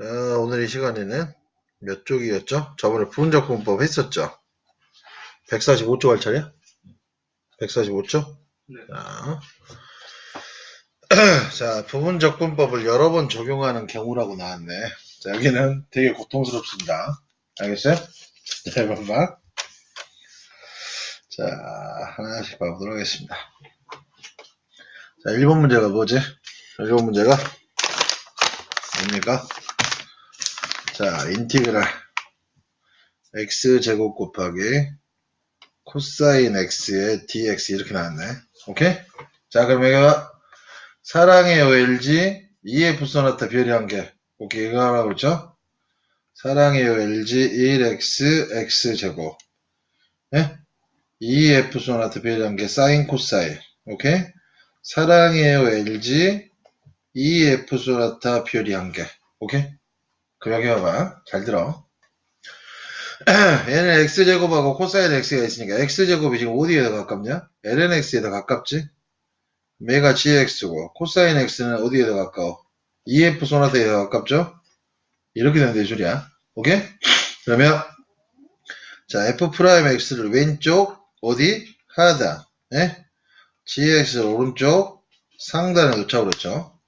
자, 오늘 이 시간에는 몇 쪽이었죠? 저번에 부분적분법 했었죠? 145쪽 할 차례야? 145쪽? 네. 자, 자, 부분적분법을 여러 번 적용하는 경우라고 나왔네. 자, 여기는 되게 고통스럽습니다. 알겠어요? 자, 봐봐. 자, 하나씩 봐보도록 하겠습니다. 자, 1번 문제가 뭐지? 1번 문제가 뭡니까? 자, 인티그랄 x제곱 곱하기 코사인 x의 dx 이렇게 나왔네. 오케이? 자, 그럼 여기가 사랑해요 LG 2F 소나타 별이 한 개. 오케이, 이거 하라고 그랬죠? 사랑해요 LG 1x x제곱. 예? 2F 소나타 별이 한 개, 사인 코사인. 오케이? 사랑해요 LG 2F 소나타 별이 한 개. 오케이? 그럼 여기 봐봐. 잘 들어. 얘는 x제곱하고 코사인 x가 있으니까 x제곱이 지금 어디에 더 가깝냐? lnx에 더 가깝지? 메가 gx고 코사인 x는 어디에 더 가까워? EF 소나타에 더 가깝죠? 이렇게 되는 대줄이야. 오케이? 그러면 자 f 프라임 x를 왼쪽 어디? 하단 예? gx를 오른쪽 상단에 놓자고 그랬죠.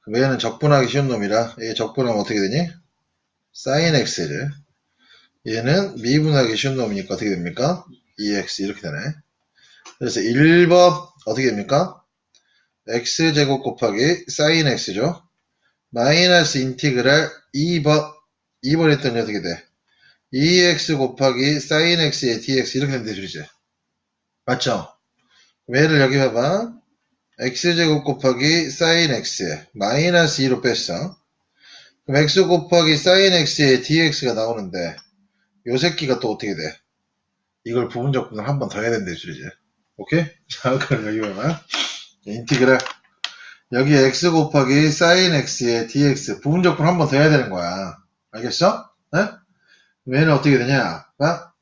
그럼 얘는 적분하기 쉬운 놈이라 얘 적분하면 어떻게 되니? Sin x를 얘는 미분하기 쉬운 놈이니까 어떻게 됩니까? 2x 이렇게 되네. 그래서 1번 어떻게 됩니까? x제곱 곱하기 sin x죠. 마이너스 인티그랄 2번 2번 했더니 어떻게 돼? 2x 곱하기 sin x의 dx 이렇게 되는 대줄이지. 맞죠? 그럼 얘를 여기 봐봐. x제곱 곱하기 sin x 마이너스 2로 뺐어. 그럼 x 곱하기 sin x의 dx가 나오는데 요 새끼가 또 어떻게 돼? 이걸 부분적분을 한 번 더 해야 된다 이 소리지. 오케이? 자, 그럼 여기 봐봐. 인티그랄 여기 x 곱하기 sin x의 dx 부분적분 한 번 더 해야 되는 거야. 알겠어? 네? 얘는 어떻게 되냐? 봐?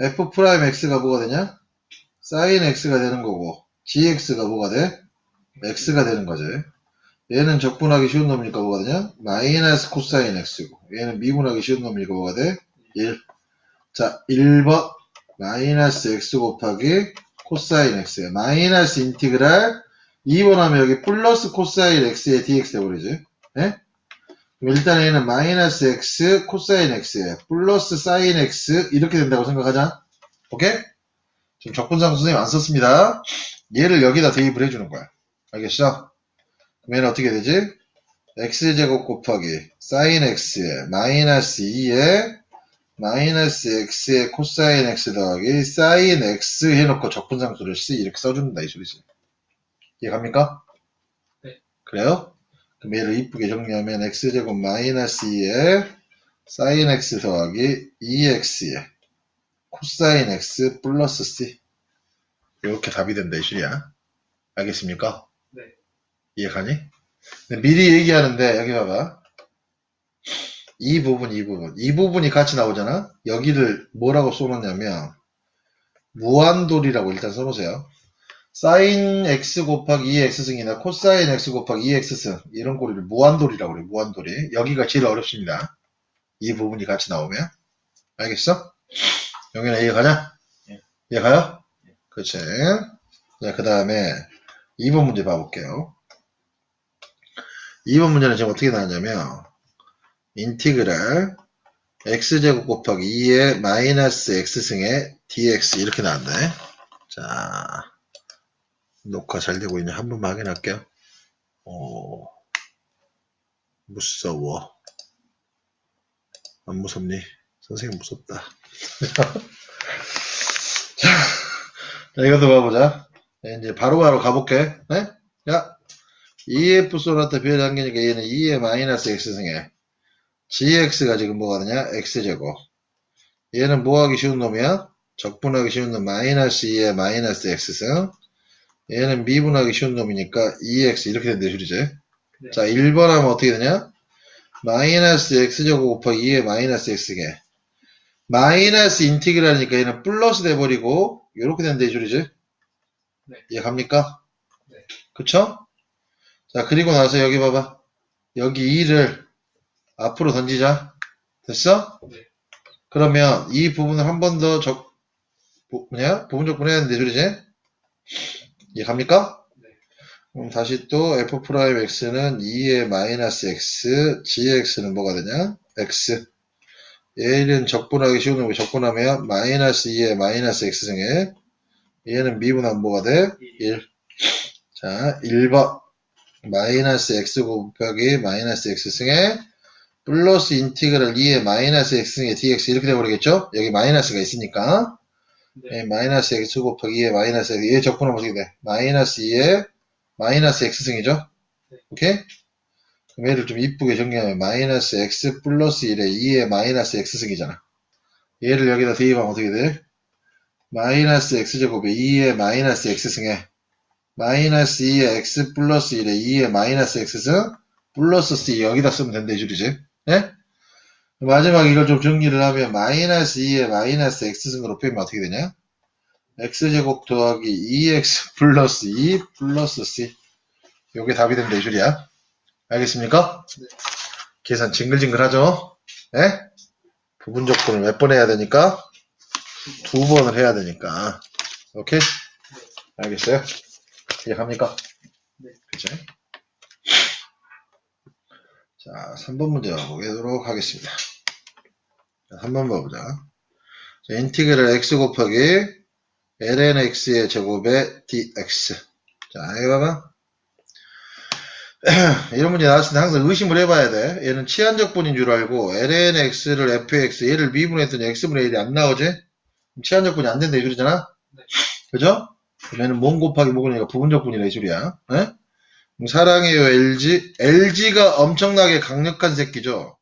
f 프라임 x가 뭐가 되냐? sin x가 되는 거고 gx가 뭐가 돼? x가 되는 거지. 얘는 적분하기 쉬운 놈이니까 뭐가 되냐? 마이너스 코사인 x고 얘는 미분하기 쉬운 놈이니까 뭐가 돼? 1. 자, 1번 마이너스 x 곱하기 코사인 x 마이너스 인티그랄 2번 하면 여기 플러스 코사인 x의 dx 돼버리지. 예? 일단 얘는 마이너스 x 코사인 x 플러스 사인 x 이렇게 된다고 생각하자. 오케이? 지금 적분상 선생님 안 썼습니다. 얘를 여기다 대입을 해주는 거야. 알겠어? 그럼 얘는 어떻게 되지? x제곱 곱하기 sin x에 마이너스 2에 마이너스 x의 코사인 x 더하기 sin x 해놓고 적분상수를 c 이렇게 써준다 이 소리지. 이해갑니까? 네. 그래요? 그럼 얘를 이쁘게 정리하면 x제곱 마이너스 2에 sin x 더하기 2x에 코사인 x 플러스 c 이렇게 답이 된다 이 소리야. 알겠습니까? 네. 이해가니? 미리 얘기하는데 여기 봐봐. 이 부분, 이 부분. 이 부분이 같이 나오잖아? 여기를 뭐라고 써놓냐면, 무한돌이라고 일단 써놓으세요. 사인 x 곱하기 2x승이나 코사인 x 곱하기 2x승. 이런 꼬리를 무한돌이라고 그래요, 무한돌이. 여기가 제일 어렵습니다. 이 부분이 같이 나오면. 알겠어? 영현아, 이해가냐? 예. 이해가요? 그렇지. 자, 그 다음에 2번 문제 봐볼게요. 2번 문제는 지금 어떻게 나왔냐면, 인티그랄 x제곱 곱하기 2의 마이너스 x승의 dx 이렇게 나왔네. 자, 녹화 잘 되고 있냐 한 번만 확인할게요. 어, 무서워. 안 무섭니? 선생님 무섭다. 자, 자, 이것도 봐보자. 네, 이제 바로 바로 가볼게. 네? 야, 2f 소나타 비율 한개니까 얘는 2의 마이너스 x승에 gx가 지금 뭐가 되냐? x제곱. 얘는 뭐 하기 쉬운 놈이야? 적분하기 쉬운 놈 마이너스 2의 마이너스 x승. 얘는 미분하기 쉬운 놈이니까 2x 이렇게 된대 줄이지. 네. 자, 1번 하면 어떻게 되냐? 마이너스 x제곱 곱하기 2의 마이너스 x게. 마이너스 인티그랄이니까 얘는 플러스 돼버리고 이렇게 된대 줄이지. 네. 이해 갑니까? 네. 그쵸? 자, 그리고 나서 여기 봐봐. 여기 2를 앞으로 던지자. 됐어? 네. 그러면 이 부분을 한 번 더 적, 부- 뭐냐? 부분적 분해하는데 소리지? 이해 갑니까? 네. 그럼 다시 또 f 프라임 x는 2의 마이너스 x, gx는 뭐가 되냐? x. 얘는 적분하기 쉬운 놈이 적분하면 마이너스 2의 마이너스 x 승에 얘는 미분하면 뭐가 돼? 1. 자, 1번. 마이너스 x 곱하기 마이너스 x 승에 플러스 인티그랄 2의 마이너스 x 승의 dx 이렇게 돼버리겠죠? 여기 마이너스가 있으니까. 네. 예, 마이너스 x 곱하기 2의 마이너스 x. 얘 적분하면 어떻게 돼? 마이너스 2의 마이너스 x 승이죠? 네. 오케이? 그럼 얘를 좀 이쁘게 정리하면 마이너스 x 플러스 1의 2의 마이너스 x 승이잖아. 얘를 여기다 대입하면 어떻게 돼? 마이너스 x제곱에 2의 마이너스 x승에 마이너스 2의 x 플러스 1의 2의 마이너스 x승 플러스 c 여기다 쓰면 된다 이 줄이지 예? 마지막 이걸 좀 정리를 하면 마이너스 2의 마이너스 x승으로 빼면 어떻게 되냐 x제곱 더하기 2x 플러스 2 플러스 c 요게 답이 된다 이 줄이야 알겠습니까? 네. 계산 징글징글하죠? 예? 부분 적분을 몇 번 해야 되니까? 두 번을 해야 되니까. 오케이? 알겠어요? 이해갑니까? 네. 그치? 자, 3번 문제 보도록 하겠습니다. 자, 3번 봐보자. 자, 인티그랄 x 곱하기 ln x의 제곱의 dx. 자, 이거 봐봐. 이런 문제 나왔을 때 항상 의심을 해봐야 돼. 얘는 치한적분인 줄 알고 ln x를 fx 얘를 미분했더니 x분의 1이 안 나오지? 그럼 치한적분이 안 된다 이 소리잖아? 네. 그죠? 그러면 몸 곱하기 목이니까 부분적 분이라 이 소리야. 예? 그럼 사랑해요 LG. LG가 엄청나게 강력한 새끼죠?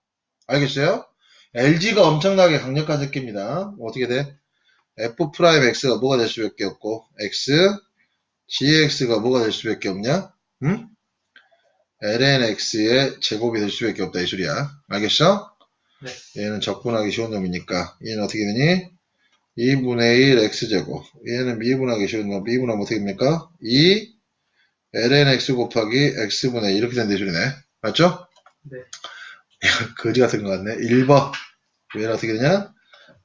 알겠어요? LG가 엄청나게 강력한 새끼입니다. 어떻게 돼? f 프라임 x가 뭐가 될 수밖에 없고 x gx가 뭐가 될 수밖에 없냐? 응? ln x의 제곱이 될 수밖에 없다 이 소리야. 알겠어? 네. 얘는 적분하기 쉬운 놈이니까 얘는 어떻게 되니? 2분의 1 x제곱 얘는 미분하기 쉬운 놈 미분하면 어떻게 됩니까? 2 ln x 곱하기 x분의 1 이렇게 이 소리네. 맞죠? 네. 거지 같은 거 같네. 1번 얘는 어떻게 되냐?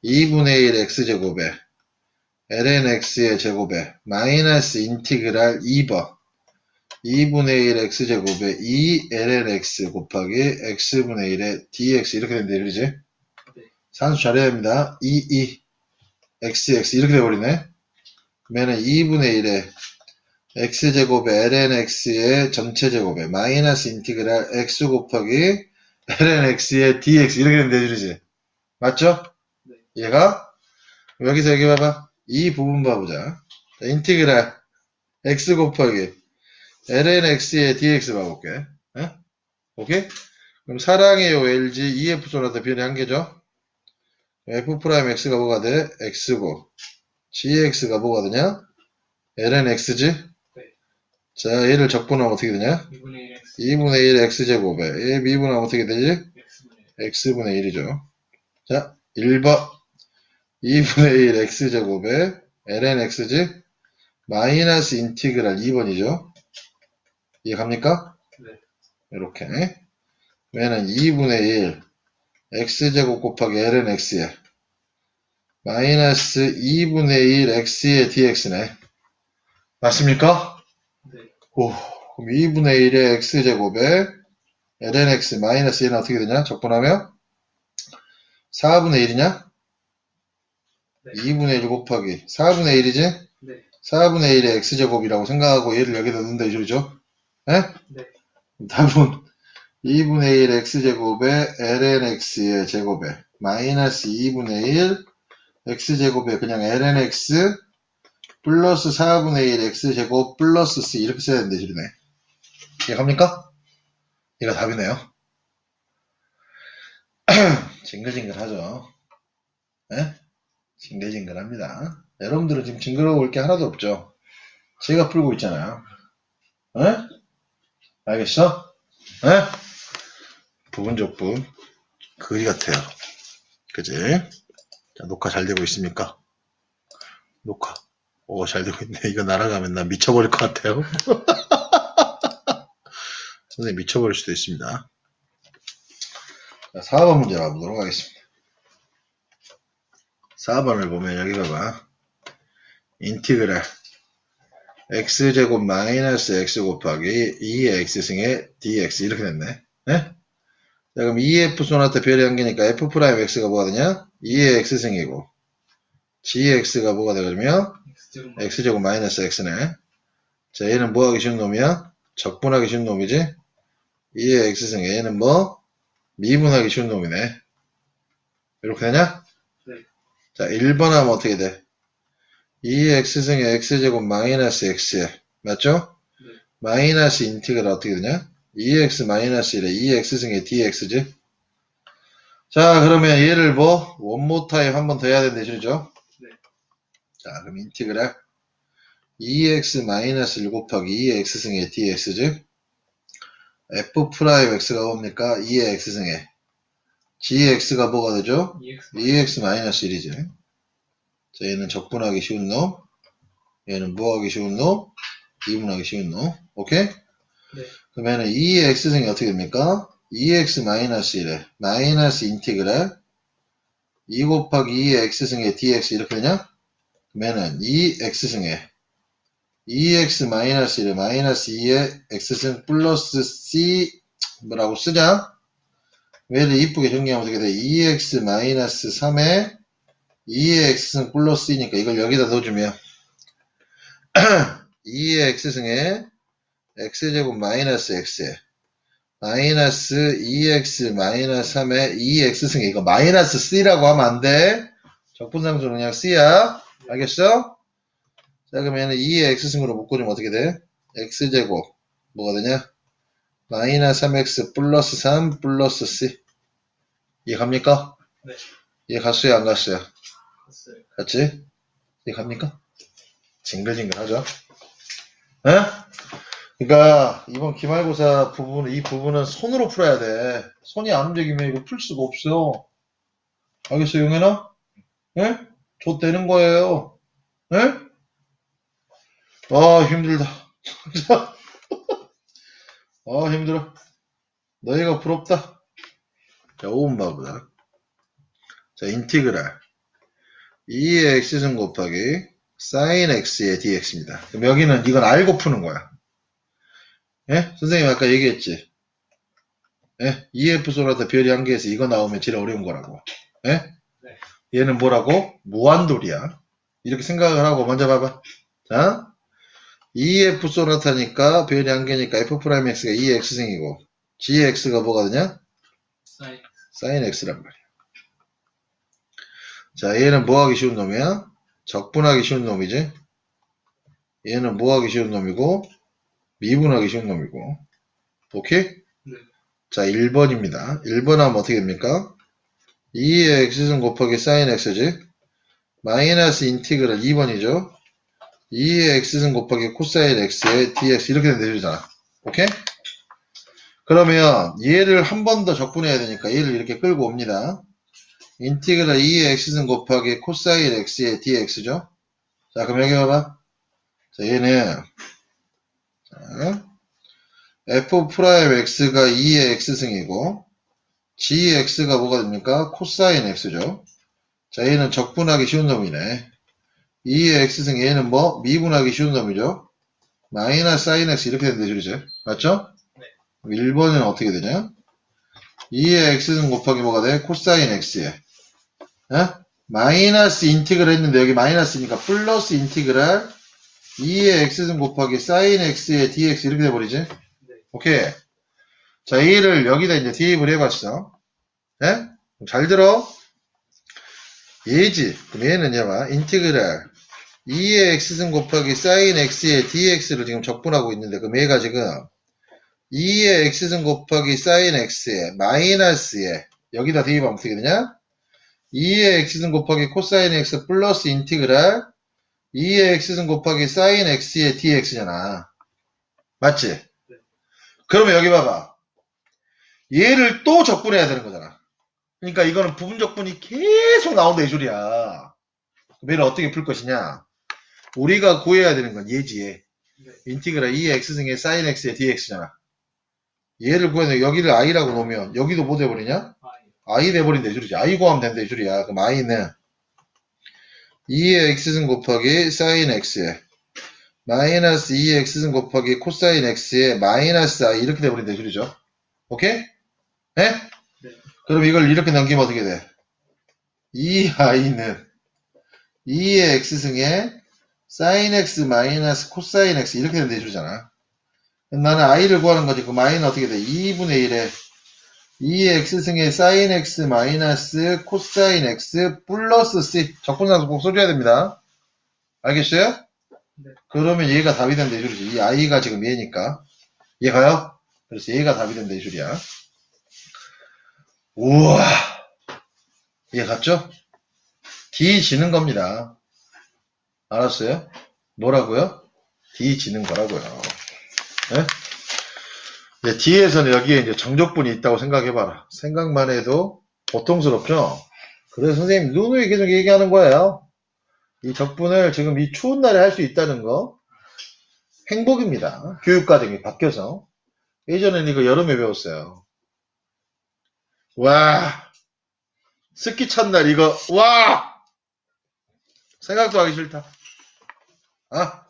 2분의 1 x제곱에 ln x의 제곱에 마이너스 인티그랄 2번 2분의 1 x제곱에 2 ln x 곱하기 x분의 1의 dx 이렇게 된다 그러지? 네. 산수 잘해야 합니다. 2, 2 x, x 이렇게 돼버리네. 그러면은 2분의 1에 x제곱에 ln x의 전체 제곱에 마이너스 인티그랄 x 곱하기 ln x의 dx 이렇게 된다 그러지? 맞죠? 네. 얘가 여기서 여기 봐봐. 이 부분 봐보자. 자, 인티그랄 x 곱하기 ln x의 dx 봐볼게. 예? 오케이? 그럼 사랑해요 LG EF 소나타 변이 한 개죠? F 프라임 x가 뭐가 돼? x고 gx가 뭐가 되냐? ln x지? 네. 자 얘를 적분하면 어떻게 되냐? 2분의 1 x 2분의 1 x제곱에 얘 미분하면 어떻게 되지? x분의 1 x분의 1 이죠. 자, 1번 2분의 1 x제곱에 ln x지 마이너스 인티그랄 2번이죠. 이해 갑니까? 네. 이렇게 얘는 2분의 1 x제곱 곱하기 ln x에 마이너스 2분의 1 x의 dx네. 맞습니까? 네. 오, 그럼 2분의 1의 x제곱에 ln x 마이너스 1은 어떻게 되냐? 적분하면 4분의 1이냐? 네. 2분의 1 곱하기 4분의 1이지? 네. 4분의 1의 x제곱이라고 생각하고 얘를 여기다 넣는다 이 소리죠? 예? 네. 답은 2분의 1 x제곱에 ln x의 제곱에 마이너스 2분의 1 x제곱에 그냥 ln x 플러스 4분의 1 x제곱 플러스 c 이렇게 써야 되는데 소리네. 이해갑니까? 이거 답이네요. 징글징글하죠? 예? 징글징글합니다. 여러분들은 지금 징그러울 게 하나도 없죠? 제가 풀고 있잖아요. 예? 알겠어? 예? 부분적분 그리 같아요. 그지? 자, 녹화 잘 되고 있습니까? 녹화. 오, 잘 되고 있네. 이거 날아가면 나 미쳐버릴 것 같아요. 선생님 미쳐버릴 수도 있습니다. 자, 4번 문제 가보도록 하겠습니다. 4번을 보면 여기 봐봐. 인티그랄 x제곱 마이너스 x 곱하기 2의 x승의 dx 이렇게 됐네. 네? 자, 그럼 2f 소나타 별이 한 개니까 f 프라임 x가 뭐가 되냐? 2의 x승이고 gx가 뭐가 되냐면 X제곱 x제곱 마이너스 x네. 자, 얘는 뭐 하기 쉬운 놈이야? 적분하기 쉬운 놈이지? 2의 x승 얘는 뭐? 미분하기 쉬운 놈이네. 이렇게 되냐? 네. 자, 1번 하면 어떻게 돼? 2의 x승의 x제곱 마이너스 x. 맞죠? 네. 마이너스 인티그를 어떻게 되냐? 2x 마이너스 1에 2x승의 dx지? 자, 그러면 얘를 뭐? 원모 타입 한번 더 해야 된대, 그죠? 네. 자, 그럼 인티그랄 2x 마이너스 1 곱하기 2x승의 dx지? f 프라임 x가 뭡니까? 2의 x승의 gx가 뭐가 되죠? 2X 2x 마이너스 1이지. 자, 얘는 적분하기 쉬운 놈. 얘는 뭐하기 쉬운 놈? 미분하기 쉬운 놈. 오케이? 네. 그러면은 2의 x승이 어떻게 됩니까? 2x 마이너스 1에 마이너스 인티그랄 2 곱하기 2의 x승의 dx 이렇게 되냐? 그러면은 2x승에 2x 마이너스 1에 마이너스 2의 x승 플러스 c 뭐라고 쓰자? 얘를 이쁘게 정리하면 어떻게 돼? 2x 마이너스 3에 2의 x승 플러스 C니까 이걸 여기다 넣어주면 2의 x승에 x제곱 마이너스 x에 마이너스 2x 마이너스 3에 2x승에 이거 마이너스 C라고 하면 안 돼. 적분상수는 그냥 C야. 알겠어? 자 그러면 2의 x승으로 묶어주면 어떻게 돼? x제곱 뭐가 되냐? 마이너스 3x 플러스 3 플러스 C 이해 갑니까? 네. 이해 갔어요 안 갔어요? 갔어요. 같이? 이해 갑니까? 징글징글하죠? 에? 그러니까 이번 기말고사 부분 이 부분은 손으로 풀어야 돼. 손이 안 움직이면 이거 풀 수가 없어. 알겠어, 용현아? 예? 좆되는 거예요. 예? 아 힘들다. 아 힘들어. 너희가 부럽다. 자, 5번 봐보자. 자, 인티그랄 2의 x승 곱하기 sin x의 dx입니다. 그럼 여기는 이건 알고 푸는 거야. 예? 선생님 아까 얘기했지. 예? EF 소라다 별이 한 개에서 이거 나오면 제일 어려운 거라고. 예? 네. 얘는 뭐라고? 무한돌이야. 이렇게 생각을 하고 먼저 봐봐. 자, EF 소나타니까 별이 한 개니까 F 프라임 X가 2X승이고 GX가 뭐가 되냐? 사인 sin X란 말이야. 자, 얘는 뭐 하기 쉬운 놈이야? 적분하기 쉬운 놈이지? 얘는 뭐 하기 쉬운 놈이고, 미분하기 쉬운 놈이고. 오케이? 네. 자, 1번입니다. 1번 하면 어떻게 됩니까? 2의 x승 곱하기 sin x지? 마이너스 인티그랄 2번이죠? 2의 x승 곱하기 코사인 x의 dx 이렇게 되면 되잖아. 오케이? 그러면 얘를 한 번 더 적분해야 되니까 얘를 이렇게 끌고 옵니다. 인티그랄 2의 x승 곱하기 코사인 x의 dx죠? 자, 그럼 여기 봐봐. 자, 얘는 자, f 프라임 x가 2의 x승이고 gx가 뭐가 됩니까? 코사인 x죠. 자, 얘는 적분하기 쉬운 놈이네. 2의 x승 얘는 뭐? 미분하기 쉬운 놈이죠. 마이너스 sin x 이렇게 되는데 그죠? 맞죠? 네. 1번은 어떻게 되냐? 2의 x승 곱하기 뭐가 돼? 코사인 x에 어? 마이너스 인티그랄 했는데 여기 마이너스니까 플러스 인티그랄 2의 x승 곱하기 sin x의 dx 이렇게 돼버리지? 네. 오케이. 자, 얘를 여기다 이제 대입을 해봤어. 예? 잘 들어. 얘지. 그럼 얘는 얘봐. 인티그랄 2의 x승 곱하기 sin x의 dx를 지금 적분하고 있는데 그럼 얘가 지금 2의 x승 곱하기 sin x에 마이너스에 여기다 대입하면 어떻게 되냐? 2의 x승 곱하기 코사인 x 플러스 인티그랄 2의 x승 곱하기 sin x의 dx잖아. 맞지? 그러면 여기 봐봐. 얘를 또 적분해야 되는 거잖아. 그러니까 이거는 부분 적분이 계속 나온다 이 소리야. 그럼 얘를 어떻게 풀 것이냐? 우리가 구해야 되는 건 얘지 얘. 네. 인티그랄 2의 x승의 sin x의 dx잖아. 얘를 구해야 돼. 여기를 i라고 놓으면 여기도 뭐 돼버리냐? i 돼버린 대줄이지. i 구하면 된다 대줄이야. 그럼 i는 2의 x승 곱하기 sin x에 마이너스 2의 x승 곱하기 코사인 x에 마이너스 i 이렇게 돼버린 대줄이죠. 오케이? 네? 네. 그럼 이걸 이렇게 넘기면 어떻게 돼? 2i는 2의 x승에 sin x 마이너스 코사인 x 이렇게 되는 대줄이잖아. 나는 i를 구하는 거지. 그럼 i는 어떻게 돼? 2분의 1에 2의 x승에 sin x 마이너스 코사인 x 플러스 c 적분상수 꼭 써줘야 됩니다. 알겠어요? 네. 그러면 얘가 답이 된 대줄이지. 이 i가 지금 얘니까. 얘가요? 그래서 얘가 답이 된 대줄이야. 우와. 이해 갔죠? D 지는 겁니다. 알았어요? 뭐라고요? D 지는 거라고요. 네? 네, D에서는 여기에 이제 정적분이 있다고 생각해봐라. 생각만 해도 고통스럽죠? 그래서 선생님 누누이 계속 얘기하는 거예요. 이 적분을 지금 이 추운 날에 할 수 있다는 거 행복입니다. 교육과정이 바뀌어서. 예전에는 이거 여름에 배웠어요. 와, 스키 첫날 이거, 와! 생각도 하기 싫다. 아?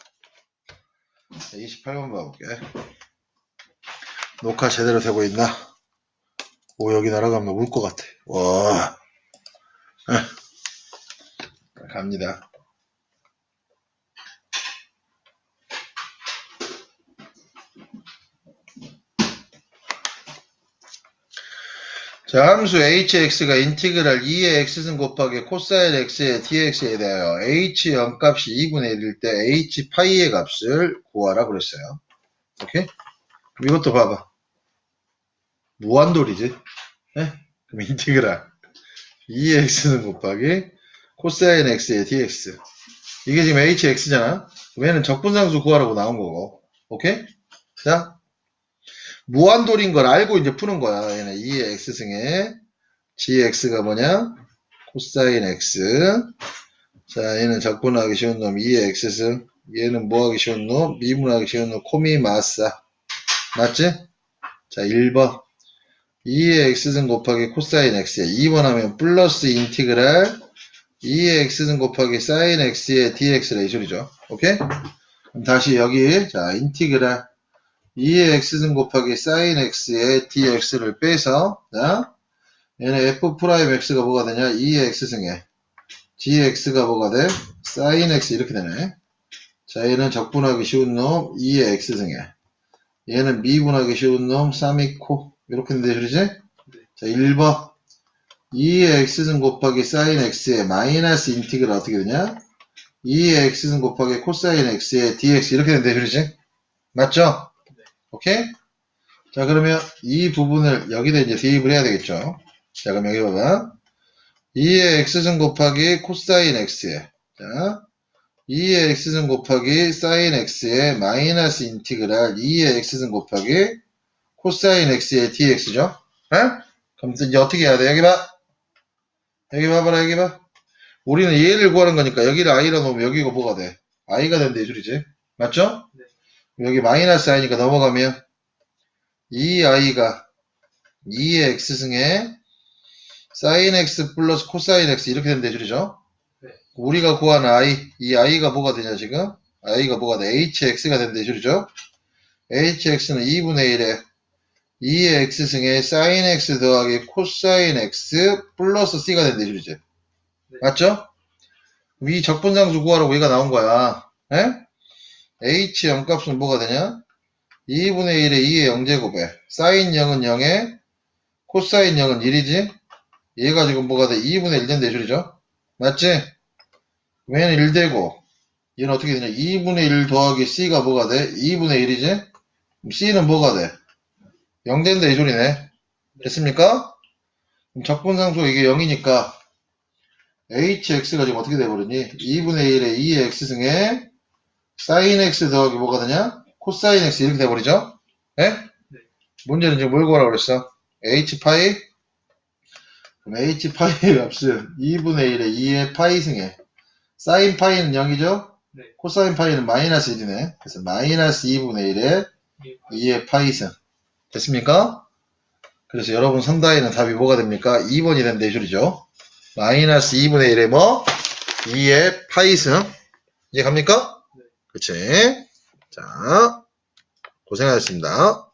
28번 봐볼게. 녹화 제대로 되고 있나? 오, 여기 날아가면 울 것 같아. 와. 에. 갑니다. 자, 함수 hx가 인티그랄 2의 x승 곱하기 코사인 x의 dx에 대하여 h 0 값이 2분의 1일 때 h 파이의 값을 구하라 그랬어요. 오케이? 이것도 봐봐. 무한돌이지? 예? 그럼 인티그랄 2의 x승 곱하기 코사인 x의 dx 이게 지금 hx잖아? 그럼 얘는 적분상수 구하라고 나온 거고. 오케이? 자, 무한돌인 걸 알고 이제 푸는 거야. 얘는 2의 x승에 gx가 뭐냐? 코사인 x. 자, 얘는 적분하기 쉬운 놈 2의 x승. 얘는 뭐 하기 쉬운 놈? 미분하기 쉬운 놈 코미 마사. 맞지? 자, 1번. 2의 x승 곱하기 코사인 x에 2번 하면 플러스 인티그랄 2의 x승 곱하기 사인 x의 dx라 이 소리죠. 오케이? 그럼 다시 여기 자 인티그랄 2의 x승 곱하기 sin x의 dx를 빼서 자 얘는 f 프라임 x가 뭐가 되냐 2의 x승에 gx가 뭐가 돼 sin x 이렇게 되네 자 얘는 적분하기 쉬운 놈 2의 x승에 얘는 미분하기 쉬운 놈 3이코 이렇게 되는데 그러지? 자 1번 2의 x승 곱하기 sin x의 마이너스 인티그를 어떻게 되냐 2의 x승 곱하기 코사인 x의 dx 이렇게 되는데 그러지? 맞죠? 오케이? 자, 그러면 이 부분을 여기다 이제 대입을 해야 되겠죠? 자, 그럼 여기 봐봐. 2의 x승 곱하기 코사인 x에, 자, 2의 x승 곱하기 사인 x에 마이너스 인티그랄 2의 x승 곱하기 코사인 x의 dx죠? 에? 그럼 이제 어떻게 해야 돼? 여기 봐. 여기 봐봐라, 여기 봐. 우리는 얘를 구하는 거니까 여기를 i라 놓으면 여기가 뭐가 돼? i가 된다, 이 줄이지. 맞죠? 여기 마이너스 i니까 넘어가면 2i가 2의 x승에 sin x 플러스 코사인 x 이렇게 된다 줄이죠 네. 우리가 구하는 i 이 i가 뭐가 되냐 지금 i가 뭐가 돼 hx가 된다 줄이죠 hx는 2분의 1에 2의 x승에 sin x 더하기 코사인 x 플러스 c가 된다 줄이지 네. 맞죠? 이 적분상수 구하라고 얘가 나온 거야 에? h 0 값은 뭐가 되냐? 2분의 1에 2의 0제곱에 사인 0은 0에 코사인 0은 1이지? 얘가 지금 뭐가 돼? 2분의 1 된대 줄이죠? 맞지? 얘는 1되고 얘는 어떻게 되냐? 2분의 1 더하기 c가 뭐가 돼? 2분의 1이지? 그럼 c는 뭐가 돼? 0 된다 이 소리네 됐습니까? 그럼 적분상수 이게 0이니까 hx가 지금 어떻게 돼버리니? 2분의 1에 2의 x승에 사인 x 더하기 뭐가 되냐? 코사인 x 이렇게 돼버리죠? 예? 네. 문제는 지금 뭘 구하라고 그랬어? h 파이? 그럼 h 파이의 값은 2분의 1에 2의 파이 승에 사인 파이는 0이죠? 네. 코사인 파이는 마이너스 1이네. 그래서 마이너스 2분의 1에 2의 파이 승. 됐습니까? 그래서 여러분 선다에는 답이 뭐가 됩니까? 2번이 된다 이 소리죠. 마이너스 2분의 1의 뭐? 2의 파이승. 이해 갑니까? 네. 그치? 자, 고생하셨습니다.